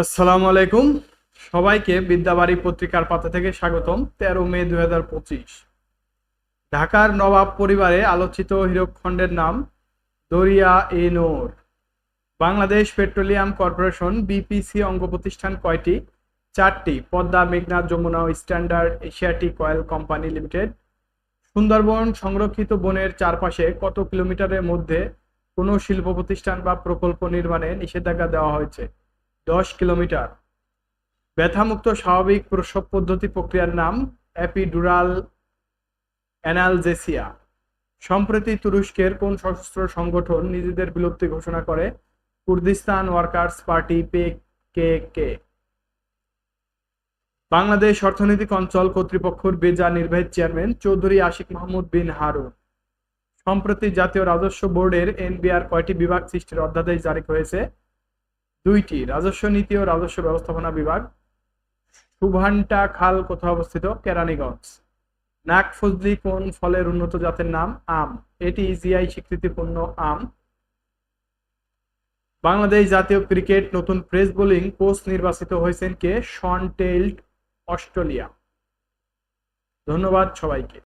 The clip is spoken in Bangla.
আসসালামু আলাইকুম। সবাইকে বিদ্যাবাড়ি পত্রিকার পাতা থেকে স্বাগতম, তেরো মে দু হাজার পঁচিশ। ঢাকার নবাব পরিবারে আলোচিত হীরকখণ্ডের নাম Darya e Noor. Bangladesh petroleum corporation BPC অঙ্গ প্রতিষ্ঠান কয়টি? চারটি, পদ্মা, মেঘনা, Jamuna standard Asiatic oil company limited. Sundarban সংরক্ষিত বনের চারপাশে কত কিলোমিটারের মধ্যে কোনো শিল্প প্রতিষ্ঠান বা প্রকল্প নির্মাণে নিষেধাজ্ঞা দেওয়া হয়েছে? দশ কিলোমিটার। ব্যথামুক্ত স্বাভাবিক প্রসব পদ্ধতি প্রক্রিয়ার নাম অ্যাপিডুরাল অ্যানালজেসিয়া সম্প্রতি তুরস্কের কোন সশস্ত্র সংগঠন নিজেদের বিলুপ্তি ঘোষণা করে? Kurdistan workers party, P K K. Bangladesh অর্থনৈতিক অঞ্চল কর্তৃপক্ষের বেজা নির্বাহী চেয়ারম্যান চৌধুরী আশিক মাহমুদ বিন হারুন। সম্প্রতি জাতীয় রাজস্ব বোর্ডের এনবিআর কয়টি বিভাগ সৃষ্টির অধ্যাদেশ জারি হয়েছে দুইটি, রাজস্ব নীতি ও রাজস্ব ব্যবস্থাপনা বিভাগ। সুভান্টা খাল কোথায় অবস্থিত? কেরানীগঞ্জ। নাক ফজলি কোন ফলের উন্নত জাতের নাম? আম। এটি জিআই স্বীকৃতিপূর্ণ আম। বাংলাদেশ জাতীয় ক্রিকেট নতুন প্রেস বোলিং কোচ নির্বাচিত হয়েছেন কে? শন টেইল্ড অস্ট্রেলিয়া। ধন্যবাদ সবাইকে।